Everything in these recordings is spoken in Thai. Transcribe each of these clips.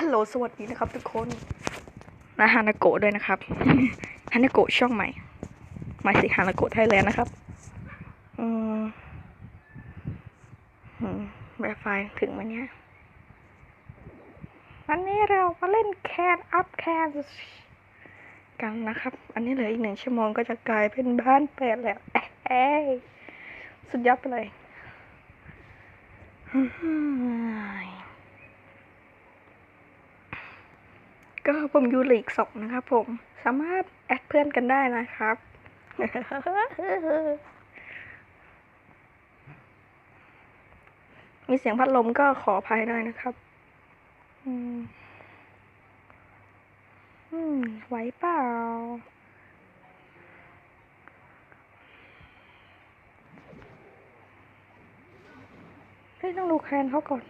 ฮัลโหลสวัสดีนะครับทุกคนนะฮานาโกะด้วยนะครับฮานาโกะช่องใหม่มาสิฮานาโกะไทยแลนด์นะครับอืมอืมแบบไฟถึงวันเนี้ยวันนี้เรามาเล่นแคนอัพแคนกันนะครับ อันนี้เหลืออีกหนึ่งชั่วโมงก็จะกลายเป็นบ้านแปดแล้วเอ้สุดยอดไปเลย ก็ผมอยู่ลีกสองนะครับผม สามารถแอดเพื่อนกันได้นะครับ มีเสียงพัดลมก็ขออภัยหน่อยนะครับ อืม อืม ไหวเปล่าเฮ้ยต้องดูแคนเขาก่อน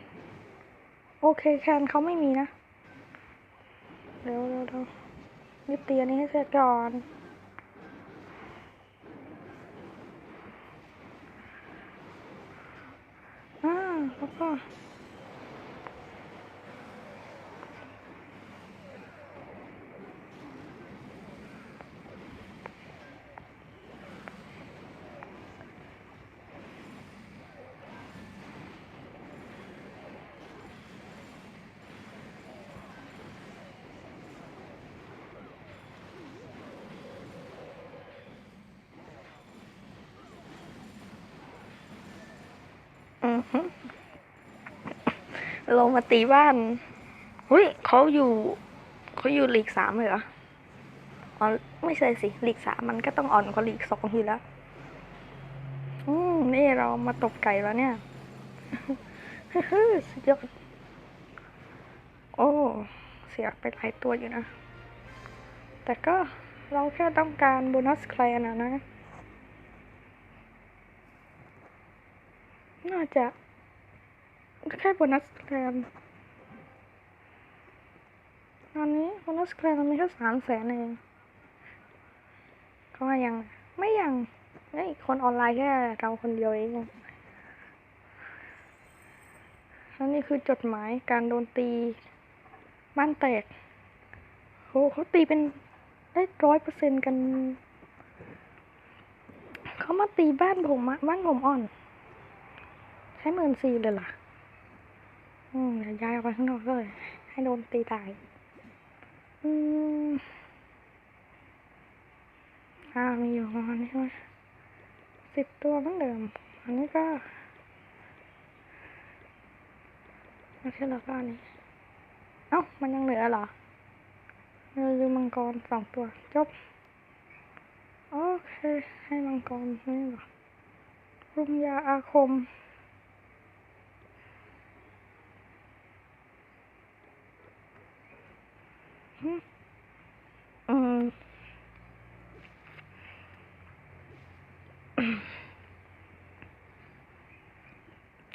โอเคแคนเขาไม่มีนะ เร็วเร็วเร็วรีบเตียนนี้ให้เสร็จก่อนอ่าแล้วก็ ลงมาตีบ้านหุ้ยเขาอยู่เขาอยู่ลีกสามเลยเหรออ๋อไม่ใช่สิลีกสามมันก็ต้องอ่อนกว่าลีกสองอยู่แล้ว อืมนี่เรามาตบไก่แล้วเนี่ยสุดยอดโอ้ เสียไปหลายตัวอยู่นะ แต่ก็เราแค่ต้องการโบนัสแคลนอะนะ น่าจะแค่โบนัสแคลนตอนนี้โบนัสแคลนมันมีแค่สามแสนเอง ก็ยังไม่ยังเฮ้คนออนไลน์แค่เราคนเดียวเองแล้วนี่คือจดหมายการโดนตีบ้านแตกโหเขาตีเป็นได้ร้อยเปอร์เซ็นต์กัน เขามาตีบ้านผมบ้านผมอ่อน ช้หมื่นสี่เลยหรออืมย้ายออกไปข้างนอกเลย ให้โดนตีตาย อืมอ่ามีอยู่ประมาณนี้ใช่ไหมสิบตัวเหมือนเดิม อันนี้ก็ไม่ใช่แล้วก็อันนี้ เอ้า มันยังเหลือเหรอเราลืมมังกรสองตัว จบ โอเค ให้มังกรนี่หรอรุมยาอาคม อืม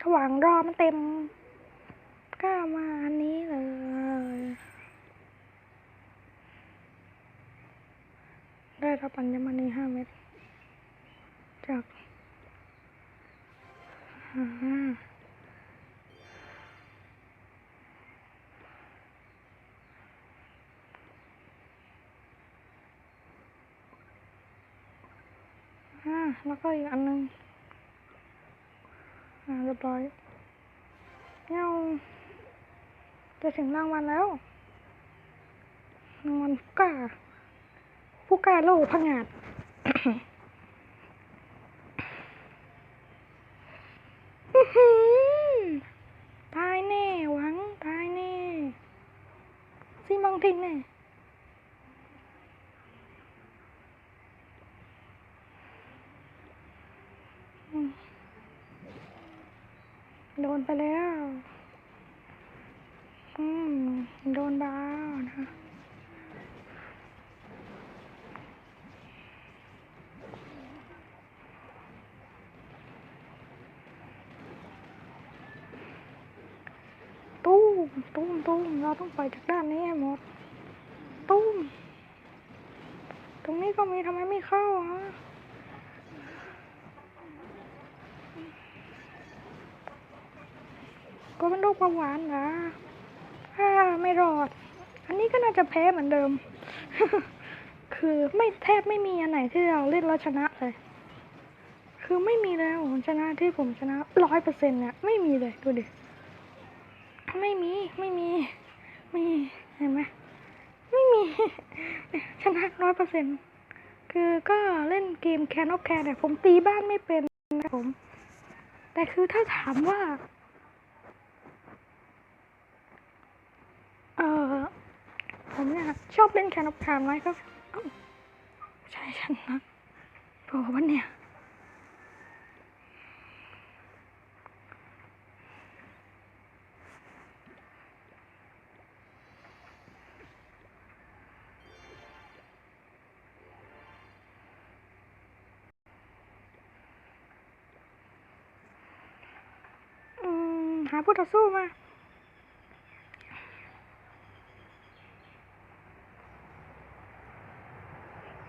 ระหว่างรอมันเต็มก็มาอันนี้เลย ได้รับปัญญมณีห้าเม็ดจากอ่า อ่าแล้วก็อีกอันหนึงอ่าเรียบร้อยเงาจะถึงรางวัลแล้วรางวัลผู้กล้าผู้กล้าโลกพังงาด อื้อหือตายแน่หวัง ตายแน่ซีมองทิ้งแน่อืม โดนไปแล้ว อืม โดนบ้านะตุ้มตุ้มตุ้มเราต้องไปจากด้านนี้ให้หมดตุ้ม ตรงนี้ก็มีทำไมไม่เข้าฮะ ก็เป็นโรคเบาหวานเหรอถ้าไม่รอด อันนี้ก็น่าจะแพ้เหมือนเดิม คือไม่แทบไม่มีอันไหนที่เราเล่นแล้วชนะเลย คือไม่มีแล้วผมชนะที่ผมชนะร้อยเปอร์เซ็นต์เนี่ยไม่มีเลยดูดิ ไม่มีไม่มีม่มีเห็นไหมไม่มี ชนะร้อยเปอร์เซ็นต์คือก็เล่นเกมแคนอฟแคนเนี่ยผมตีบ้านไม่เป็นนะผม แต่คือถ้าถามว่า ออผมเนี่ยชอบเล่นแคนอฟแคนไหมก็ใช่ฉันนะโผล่วันเนี่ยหาผู้ต่อสู้มา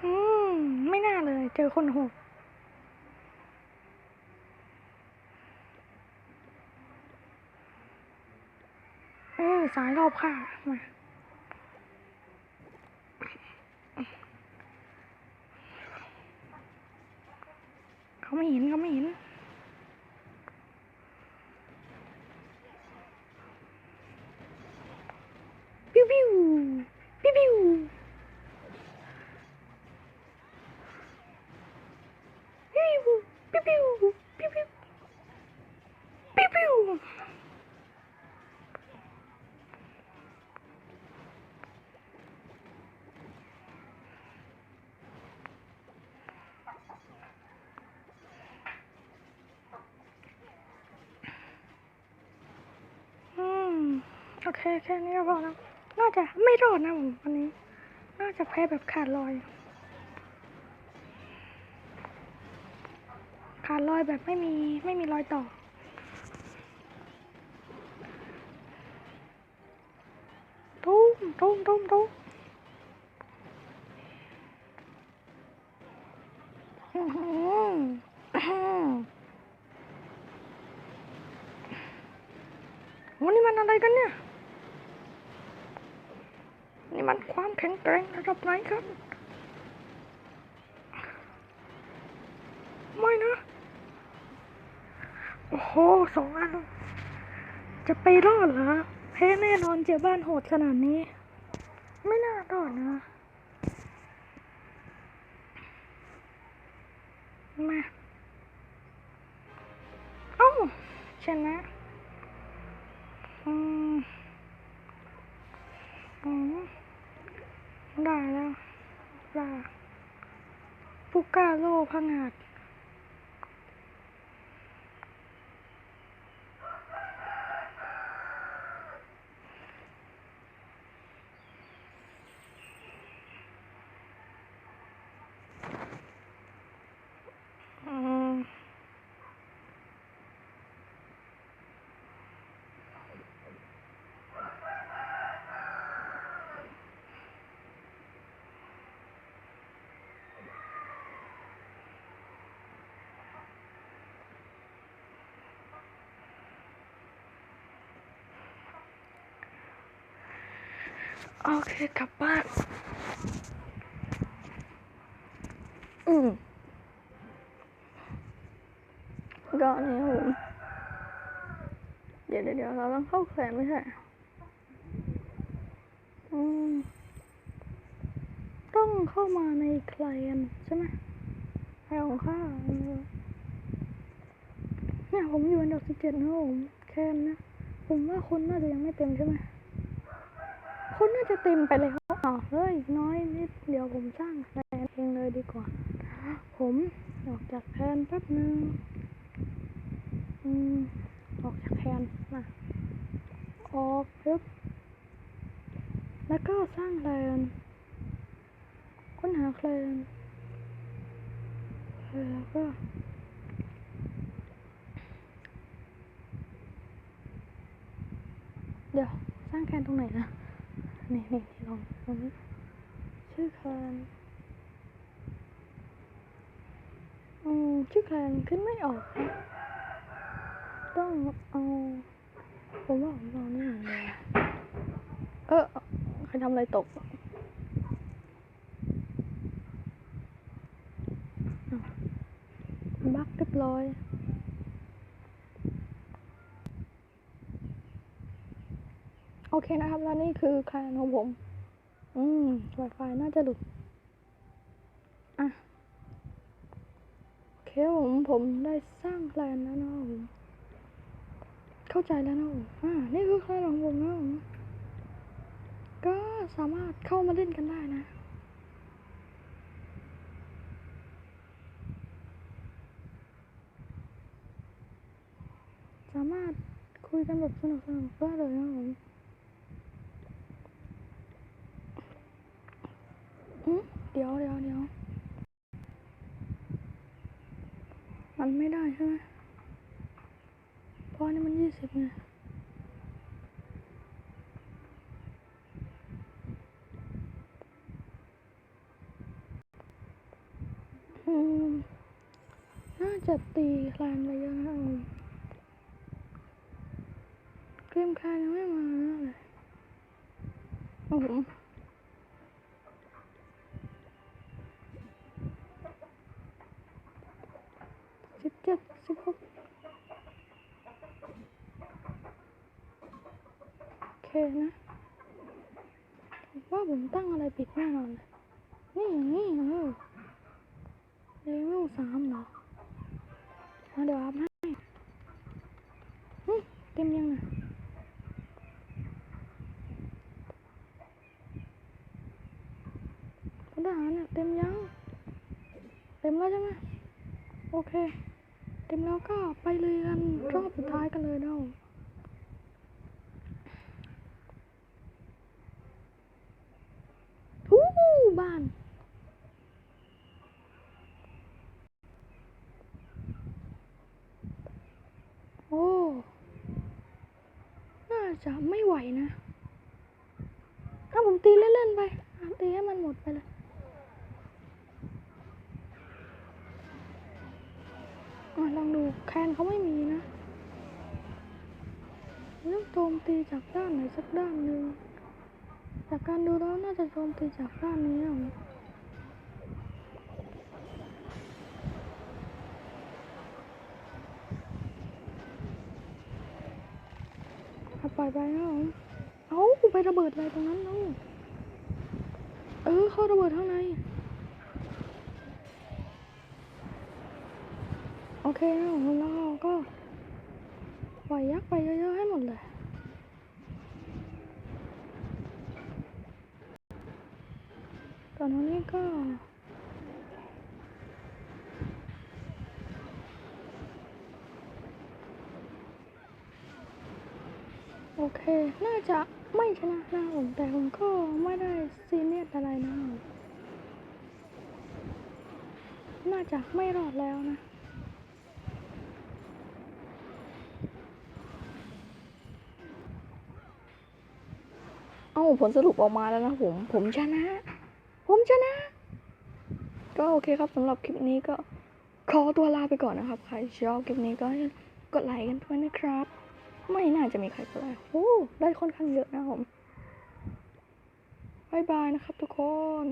อืม ไม่น่า เจอคนโหดเออสายรอบค่ะมาเขาไม่เห็นเขาไม่เห็นปิ้วปิ้วปิ้วปิ้วปิ้วปิ้วปิ้วปิ้วปิ้วปิ้วปิ้วอืม โอ เคแค่นี้ก็พอแล้วน่าจะไม่รอดนะผมวันนี้ น่าจะแพ้แบบขาดลอย ขาดลอยแบบไม่มีไม่มีรอยต่อตุ้มตุ้มตุ้มตุ้มฮือหืออื้อหือวันนี้มันอะไรกันเนี่ย นี่มันความ แข็งแกร่งระดับไหนครับ ไม่นะ โอ้โหสองอัน จะไปรอดเหรอแพ้แน่นอนเจอบ้านโหดขนาดนี้ ไม่น่ารอดนะ มา เอ้าชนะ อืม อืมได้แล้วได้ปุก้า โลพังอาจอืม โอเคกลับบ้าน อืมก็นี่ผมเดี๋ยวเดี๋ยวเราต้องเข้าแขวนไม่ใช่ อืม ต้องเข้ามาในแคลนใช่ไหมใครของข้าเนี่ยผมอยู่อันดับสิบเจ็ดนะผมแคนนะ ผมว่าคนน่าจะยังไม่เต็มใช่ไหม คนน่าจะเต็มไปแล้วอ๋อเฮ้ยน้อยนิดเดี๋ยวผมสร้างแพลนเองเลยดีกว่า ผมออกจากแพลนแป๊บนึงอืมออกจากแพลนมาออกปึ๊บแล้วก็สร้างแลนค้นหาแลนแล้วก็เดี๋ยวสร้างแคนตรงไหนนะ นี่นี่นี่ลองตรงนี้ชื่อแคนอืมชื่อแคนขึ้นไม่ออกนะต้องเอาผมว่าผมลองนี่อย่างเดียวทำอะไรตกบักเรียบร้อย โอเคนะครับแล้วนี่คือแคนของผม อืม Wi-Fi น่าจะหลุด อะ โอเคผม ผมได้สร้างแคลนแล้วนะผม เข้าใจแล้วนะผมอ่า นี่คือแคลนของผมนะผม ก็สามารถเข้ามาเล่นกันได้นะสามารถคุยกันแบบสนุกสนุกได้เลยนะผมอืม เดี๋ยวเดี๋ยวเดี๋ยวมันไม่ได้ใช่ไหมเพราะอันนี่มันยี่สิบไงอืมน่าจะตีคลานไปเยอะนะผมเกมคลนยังไม่มาเลยโอ้โหสิบเจ็ดสิบหกโอเค นะผมว่าผมตั้งอะไรผิดแน่นอนเลยนี่อย่างนี้เออเลเวลสามเหรอมาเดี๋ยวอัพให้เต็มยังอะพลทหารเนี่ยเต็มยัง เต็มแล้วใช่ไหมโอเค เต็มแล้วก็ไปเรียนรอบสุดท้ายกันเลยเนาะฮู้บ้าน โอ้ น่า จะไม่ไหวนะ ถ้าผมตีเล่นๆไปตีให้มันหมดไปเลยอลองดูแคนเขาไม่มีนะต้องโจมตีจากด้านไหนสักด้านหนึ่งจากการดูแล้วน่าจะโจมตีจากด้านนี้อะเอาป ล่อยไปนะผมเอ้าไประเบิดอะไรตรงนั้นเนาะเออเข้าระเบิดข้างในโอเคนะผมแล้วเราก็ปล่อยยักษ์ไปเยอะๆให้หมดเลยตอนนี้ก็ เค น่าจะไม่ชนะนะผมแต่ผมก็ไม่ได้ซีเรียสอะไรนะผมน่าจะไม่รอดแล้วนะเอาผลสรุปออกมาแล้วนะผม ผมชนะ ผมชนะ ก็โอเคครับสำหรับคลิปนี้ก็ขอตัวลาไปก่อนนะครับ ใครชอบคลิปนี้ก็กดไลค์กันด้วยนะครับ ไม่น่าจะมีใครก็ได้โอ้ได้ค่อนข้างเยอะนะผมบายบายนะครับทุกคน